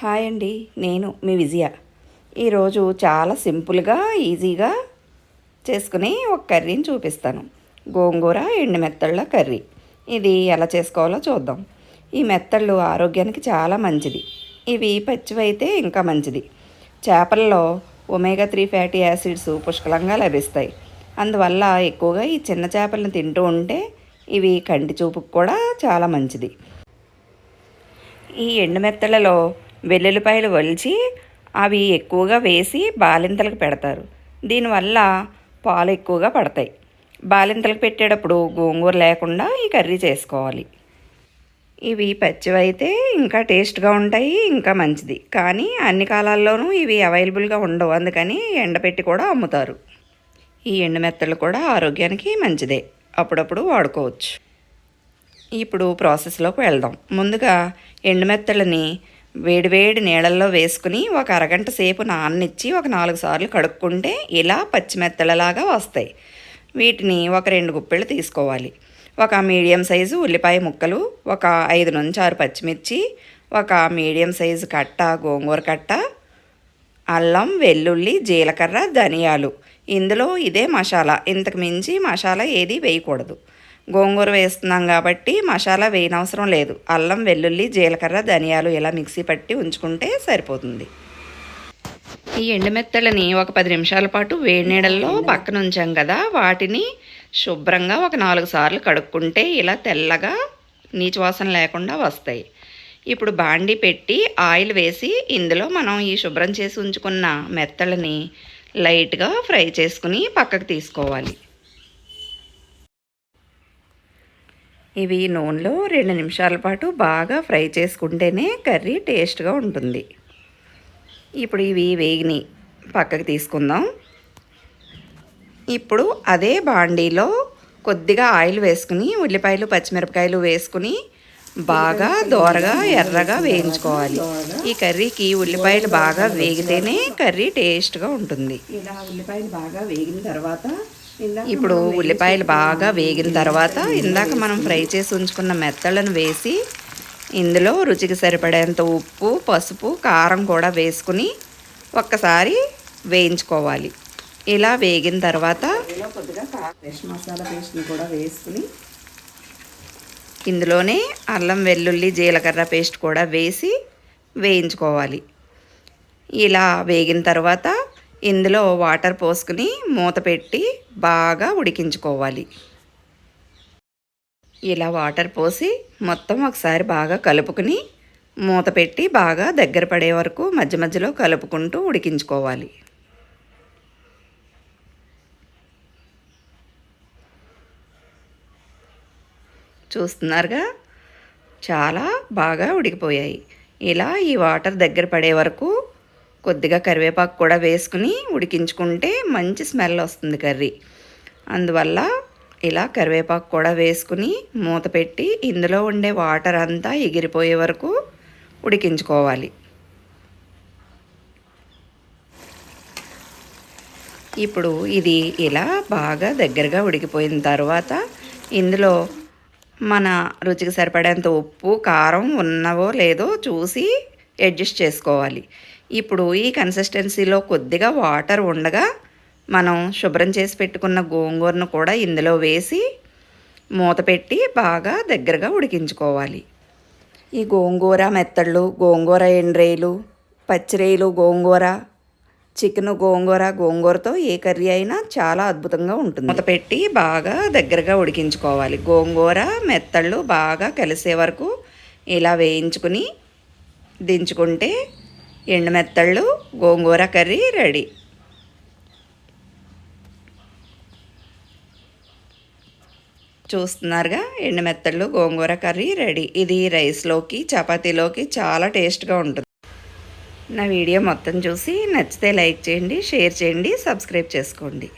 Hi అండి నేను మీ విజయ. ఈరోజు చాలా సింపుల్గా ఈజీగా చేసుకుని ఒక కర్రీని చూపిస్తాను. గోంగూర ఎండు మెత్తళ్ళ కర్రీ. ఇది ఎలా చేసుకోవాలో చూద్దాం. ఈ మెత్తళ్ళు ఆరోగ్యానికి చాలా మంచిది. ఇవి పచ్చివైతే ఇంకా మంచిది. చేపల్లో ఒమేగా త్రీ ఫ్యాటీ యాసిడ్స్ పుష్కలంగా లభిస్తాయి. అందువల్ల ఎక్కువగా ఈ చిన్న చేపలను తింటూ ఉంటే ఇవి కంటి చూపుకు కూడా చాలా మంచిది. ఈ ఎండుమెత్తలలో వెల్లుల్లిపాయలు ఒలిచి అవి ఎక్కువగా వేసి బాలింతలకు పెడతారు. దీనివల్ల పాలు ఎక్కువగా పడతాయి. బాలింతలకు పెట్టేటప్పుడు గోంగూర లేకుండా ఈ కర్రీ చేసుకోవాలి. ఇవి పచ్చివైతే ఇంకా టేస్ట్గా ఉంటాయి ఇంకా మంచిది. కానీ అన్ని కాలాల్లోనూ ఇవి అవైలబుల్గా ఉండవు. అందుకని ఎండపెట్టి కూడా అమ్ముతారు. ఈ ఎండుమెత్తలు కూడా ఆరోగ్యానికి మంచిదే. అప్పుడప్పుడు వాడుకోవచ్చు. ఇప్పుడు ప్రాసెస్లోకి వెళ్దాం. ముందుగా ఎండుమెత్తలని వేడివేడి నీళ్ళల్లో వేసుకుని ఒక అరగంట సేపు నాననిచ్చి ఒక నాలుగు సార్లు కడుక్కుంటే ఇలా పచ్చిమెత్తలలాగా వస్తాయి. వీటిని ఒక రెండు గుప్పెళ్ళు తీసుకోవాలి. ఒక మీడియం సైజు ఉల్లిపాయ ముక్కలు ఒక ఐదు నుంచి ఆరు పచ్చిమిర్చి ఒక మీడియం సైజు కట్ట గోంగూర కట్ట అల్లం వెల్లుల్లి జీలకర్ర ధనియాలు. ఇందులో ఇదే మసాలా. ఇంతకు మించి మసాలా ఏది వేయకూడదు. గోంగూర వేస్తున్నాం కాబట్టి మసాలా వేయనవసరం లేదు. అల్లం వెల్లుల్లి జీలకర్ర ధనియాలు ఇలా మిక్సీ పట్టి ఉంచుకుంటే సరిపోతుంది. ఈ ఎండుమెత్తలని ఒక పది నిమిషాల పాటు వేడి నీడల్లో పక్కన ఉంచాం కదా వాటిని శుభ్రంగా ఒక నాలుగు సార్లు కడుక్కుంటే ఇలా తెల్లగా నీచువాసన లేకుండా వస్తాయి. ఇప్పుడు బాండి పెట్టి ఆయిల్ వేసి ఇందులో మనం ఈ శుభ్రం చేసి ఉంచుకున్న మెత్తలని లైట్గా ఫ్రై చేసుకుని పక్కకు తీసుకోవాలి. ఇవి నూనెలో రెండు నిమిషాల పాటు బాగా ఫ్రై చేసుకుంటేనే కర్రీ టేస్ట్గా ఉంటుంది. ఇప్పుడు ఇవి వేగిని పక్కకు తీసుకుందాం. ఇప్పుడు అదే బాండీలో కొద్దిగా ఆయిల్ వేసుకుని ఉల్లిపాయలు పచ్చిమిరపకాయలు వేసుకుని బాగా దోరగా ఎర్రగా వేయించుకోవాలి. ఈ కర్రీకి ఉల్లిపాయలు బాగా వేగితేనే కర్రీ టేస్ట్గా ఉంటుంది. ఇలా ఉల్లిపాయలు బాగా వేగిన తర్వాత ఇప్పుడు ఉల్లిపాయలు బాగా వేగిన తర్వాత ఇందాక మనం ఫ్రై చేసి ఉంచుకున్న మెత్తలను వేసి ఇందులో రుచికి సరిపడేంత ఉప్పు పసుపు కారం కూడా వేసుకుని ఒక్కసారి వేయించుకోవాలి. ఇలా వేగిన తర్వాత మసాలా పేస్ట్ని కూడా వేసుకుని ఇందులోనే అల్లం వెల్లుల్లి జీలకర్ర పేస్ట్ కూడా వేసి వేయించుకోవాలి. ఇలా వేగిన తర్వాత ఇందులో వాటర్ పోసుకుని మూత పెట్టి బాగా ఉడికించుకోవాలి. ఇలా వాటర్ పోసి మొత్తం ఒకసారి బాగా కలుపుకుని మూత పెట్టి బాగా దగ్గర పడే వరకు మధ్య మధ్యలో కలుపుకుంటూ ఉడికించుకోవాలి. చూస్తున్నారుగా? చాలా బాగా ఉడికిపోయాయి. ఇలా ఈ వాటర్ దగ్గర పడే వరకు కొద్దిగా కరివేపాకు కూడా వేసుకుని ఉడికించుకుంటే మంచి స్మెల్ వస్తుంది కర్రీ. అందువల్ల ఇలా కరివేపాకు కూడా వేసుకుని మూత పెట్టి ఇందులో ఉండే వాటర్ అంతా ఎగిరిపోయే వరకు ఉడికించుకోవాలి. ఇప్పుడు ఇది ఇలా బాగా దగ్గరగా ఉడికిపోయిన తర్వాత ఇందులో మన రుచికి సరిపడేంత ఉప్పు కారం ఉన్నవో లేదో చూసి అడ్జస్ట్ చేసుకోవాలి. ఇప్పుడు ఈ కన్సిస్టెన్సీలో కొద్దిగా వాటర్ ఉండగా మనం శుభ్రం చేసి పెట్టుకున్న గోంగూరను కూడా ఇందులో వేసి మూత పెట్టి బాగా దగ్గరగా ఉడికించుకోవాలి. ఈ గోంగూర మెత్తళ్ళు గోంగూర ఎండ్రేలు పచ్చిరేలు గోంగూర చికెన్ గోంగూర గోంగూరతో ఏ కర్రీ అయినా చాలా అద్భుతంగా ఉంటుంది. మూత పెట్టి బాగా దగ్గరగా ఉడికించుకోవాలి. గోంగూర మెత్తళ్ళు బాగా కలిసే వరకు ఇలా వేయించుకుని దించుకుంటే ఎండుమెత్తళ్ళు గోంగూర కర్రీ రెడీ. చూస్తున్నారుగా ఎండుమెత్తళ్ళు గోంగూర కర్రీ రెడీ. ఇది రైస్లోకి చపాతీలోకి చాలా టేస్ట్గా ఉంటుంది. నా వీడియో మొత్తం చూసి నచ్చితే లైక్ చేయండి షేర్ చేయండి సబ్స్క్రైబ్ చేసుకోండి.